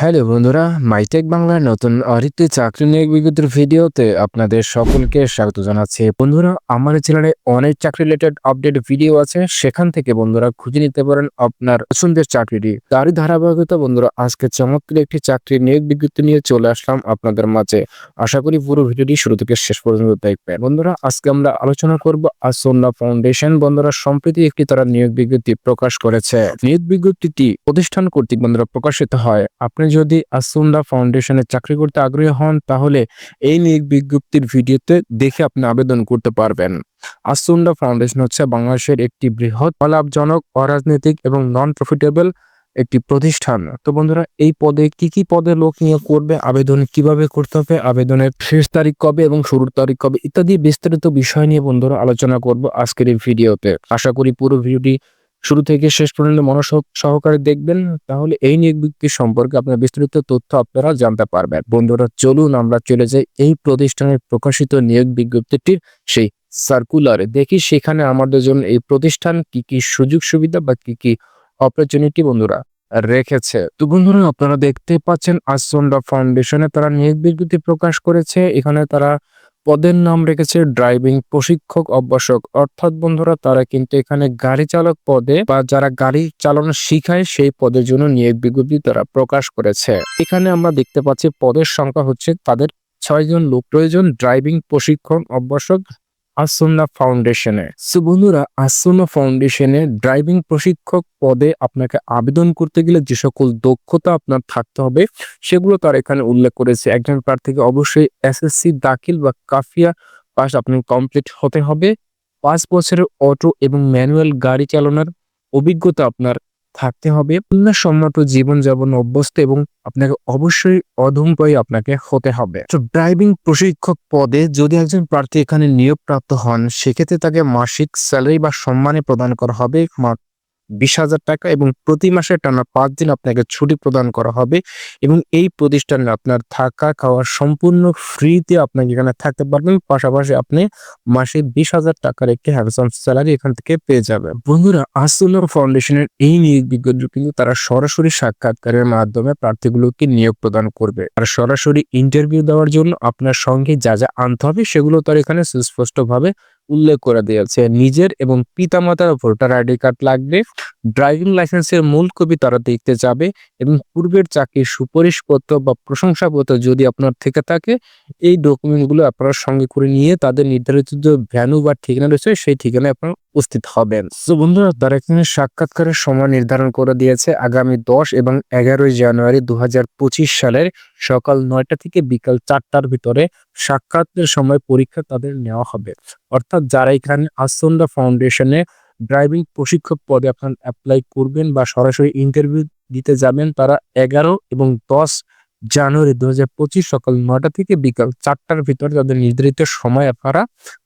Hello বন্ধুরা, MyTech বাংলার নতুন অরিত্য চাকরি নিয়োগ বিজ্ঞপ্তির ভিডিওতে আপনাদের সকলকে স্বাগত জানাচ্ছি। বন্ধুরা, আমার চ্যানেলে অনেক চাকরি রিলেটেড আপডেট ভিডিও আছে, সেখান থেকে বন্ধুরা খুঁজে নিতে পারেন আপনার পছন্দের চাকরিটি। তারই ধারাবাহিকতা বন্ধুরা, আজকে চমৎকার একটি চাকরি নিয়োগ বিজ্ঞপ্তি নিয়ে চলে আসলাম আপনাদের মাঝে। আশা করি পুরো ভিডিওটি শুরু থেকে শেষ পর্যন্ত দেখবেন। বন্ধুরা, আজকে আমরা আলোচনা করব আসন্না ফাউন্ডেশন বন্ধুরা, সম্প্রতি একটি তারা নিয়োগ বিজ্ঞপ্তি প্রকাশ করেছে। নিয়োগ বিজ্ঞপ্তিটি প্রতিষ্ঠান কর্তৃক বন্ধুরা প্রকাশিত হয়। আপনি যদি আসুন্ডা ফাউন্ডেশনে চাকরি করতে আগ্রহী হন, তাহলে এই নিয়োগ বিজ্ঞপ্তির ভিডিওতে দেখে আপনি আবেদন করতে পারবেন। আসুন্ডা ফাউন্ডেশন হচ্ছে বাংলাদেশের একটি বৃহৎ লাভজনক, অরাজনৈতিক এবং নন প্রফিটেবল একটি প্রতিষ্ঠান। তো বন্ধুরা, এই পদে কি কি পদে লোক নিয়োগ করবে, আবেদন কীভাবে করতে হবে, আবেদনের শেষ তারিখ কবে এবং শুরুর তারিখ কবে, ইত্যাদি বিস্তারিত বিষয় নিয়ে বন্ধুরা আলোচনা করব আজকের এই ভিডিওতে। আশা করি পুরো ভিডিওটি শুরু থেকে শেষ পর্যন্ত মনোযোগ সহকারে দেখবেন, তাহলে এই নিয়োগ সম্পর্কে আপনার বিস্তারিত তথ্য আপনারা জানতে পারবেন। বন্ধুরা, চলুন আমরা চলে যাই এই প্রতিষ্ঠানের প্রকাশিত নিয়োগ বিজ্ঞপ্তিটির সেই সার্কুলারে দেখি সেখানে আমাদের জন্য এই প্রতিষ্ঠান কি কি সুযোগ সুবিধা বা কি কি অপরচুনিটি বন্ধুরা রেখেছে। তো বন্ধুরা, আপনারা দেখতে পাচ্ছেন আসন্ডা ফাউন্ডেশনে তারা নিয়োগ বিজ্ঞপ্তি প্রকাশ করেছে। এখানে তারা পদের নাম রেখেছে ড্রাইভিং প্রশিক্ষক অভ্যাসক। অর্থাৎ বন্ধুরা, তারা কিন্তু এখানে গাড়ি চালক পদে বা যারা গাড়ি চালানো শিখায়, সেই পদের জন্য নিয়োগ বিজ্ঞপ্তি তারা প্রকাশ করেছে। এখানে আমরা দেখতে পাচ্ছি, পদের সংখ্যা হচ্ছে তাদের ছয়জন লোক। প্রয়োজন ড্রাইভিং প্রশিক্ষণ অভ্যাসক আসন্না ফাউন্ডেশনে সো বন্ধুরা, আসন্না ফাউন্ডেশনে ড্রাইভিং প্রশিক্ষক পদে আপনাকে আবেদন করতে গেলে যে সকল দক্ষতা আপনার থাকতে হবে, সেগুলো তার এখানে উল্লেখ করেছে। একজন প্রার্থীকে অবশ্যই এসএসসি, দাখিল বা কাফিয়া পাস আপনি কমপ্লিট হতে হবে। পাঁচ বছরের অটো এবং ম্যানুয়াল গাড়ি চালানোর অভিজ্ঞতা আপনার থাকতে হবে। সম্মত জীবনযাপন অভ্যস্ত এবং আপনাকে অবশ্যই অধমপায়ী আপনাকে হতে হবে। তো ড্রাইভিং প্রশিক্ষক পদে যদি একজন প্রার্থী এখানে নিয়োগ প্রাপ্ত হন, সেক্ষেত্রে তাকে মাসিক স্যালারি বা সম্মানে প্রদান করা হবে। মাত্র বিশ হাজার টাকা এবং প্রতি মাসে টানা পাঁচ দিন আপনাকে ছুটি প্রদান করা হবে এবং এই প্রতিষ্ঠানে আপনার থাকা, খাওয়া সম্পূর্ণ ফ্রিতে আপনাকে এখানে থাকতে পারবেন। পাশাপাশি আপনি মাসে বিশ হাজার টাকার একটি হ্যান্ডসাম স্যালারি এখান থেকে পেয়ে যাবেন। বন্ধুরা আসুনার ফাউন্ডেশনের এই নিয়োগ বিজ্ঞপ্তি কিন্তু তারা সরাসরি সাক্ষাৎকারের মাধ্যমে প্রার্থীগুলোকে নিয়োগ প্রদান করবে। আর সরাসরি ইন্টারভিউ দেওয়ার জন্য আপনার সঙ্গে যা যা আনতে হবে সেগুলো তার এখানে সুস্পষ্টভাবে উল্লেখ করে দিয়েছে, নিজের এবং পিতামাতার ভোটার আইডি কার্ড লাগবে, ড্রাইভিং লাইসেন্সের মূল কপি তারা দেখতে যাবে এবং পূর্বের চাকরির সুপারিশপত্র বা প্রশংসাপত্র যদি আপনার থেকে থাকে, এই ডকুমেন্টগুলো আপনারা সঙ্গে করে নিয়ে তাদের নির্ধারিত যে ভ্যানু বা ঠিকানা রয়েছে সেই ঠিকানায় আপনারা উপস্থিত হবেন। তো বন্ধুরা তারা এখানে সাক্ষাৎকারের সময় নির্ধারণ করে দিয়েছে আগামী দশ এবং এগারোই জানুয়ারি দু হাজার পঁচিশ সালের সকাল নয়টা থেকে বিকাল চারটার ভিতরে সাক্ষাতের সময় পরীক্ষা তাদের নেওয়া হবে। অর্থাৎ যারা এখানে আসন্দা ফাউন্ডেশনে ড্রাইভিং প্রশিক্ষক পদে আপনার অ্যাপ্লাই করবেন বা সরাসরি ইন্টারভিউ দিতে যাবেন, তারা এগারো এবং দশ জানুয়ারি দু হাজার পঁচিশ সকাল নয়টা থেকে বিকাল চারটার ভিতরে তাদের নির্ধারিত সময় আপনারা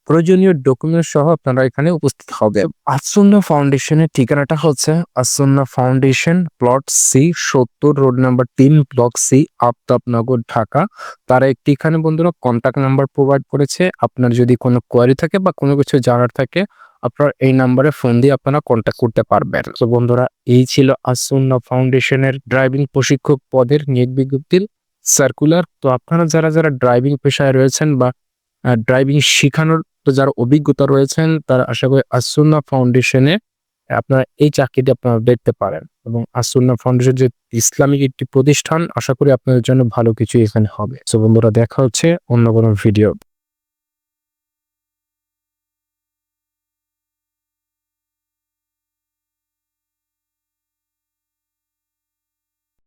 প্রয়োজনীয় ডকুমেন্ট সহ আপনারা এখানে উপস্থিত হবে আসন্না ফাউন্ডেশনের ঠিকানাটা হচ্ছে আসন্না ফাউন্ডেশন প্লট সি সত্তর রোড নাম্বার তিন ব্লক সি আফতাবনগর, ঢাকা। তারা একটি এখানে বন্ধুরা কন্ট্যাক্ট নাম্বার প্রোভাইড করেছে। আপনার যদি কোনো কোয়ারি থাকে বা কোনো কিছু জানার থাকে আপনার এই নাম্বারে ফোন দিয়ে আপনারা কন্ট্যাক্ট করতে পারবেন। তো বন্ধুরা, এই ছিল আসুন্না ফাউন্ডেশনের ড্রাইভিং প্রশিক্ষক পদের নিয়োগ বিজ্ঞপ্তির সার্কুলার তো আপনারা যারা যারা ড্রাইভিং পেশায় রয়েছেন বা ড্রাইভিং শেখানোর তো যারা অভিজ্ঞতা রয়েছেন, তারা আশা করি আসুন্না ফাউন্ডেশনে আপনারা এই চাকরিটি আপনারা দেখতে পারেন। এবং আসুন্না ফাউন্ডেশন যে ইসলামিক একটি প্রতিষ্ঠান, আশা করি আপনাদের জন্য ভালো কিছু এখানে হবে। তো বন্ধুরা, দেখা হচ্ছে অন্য কোনো ভিডিও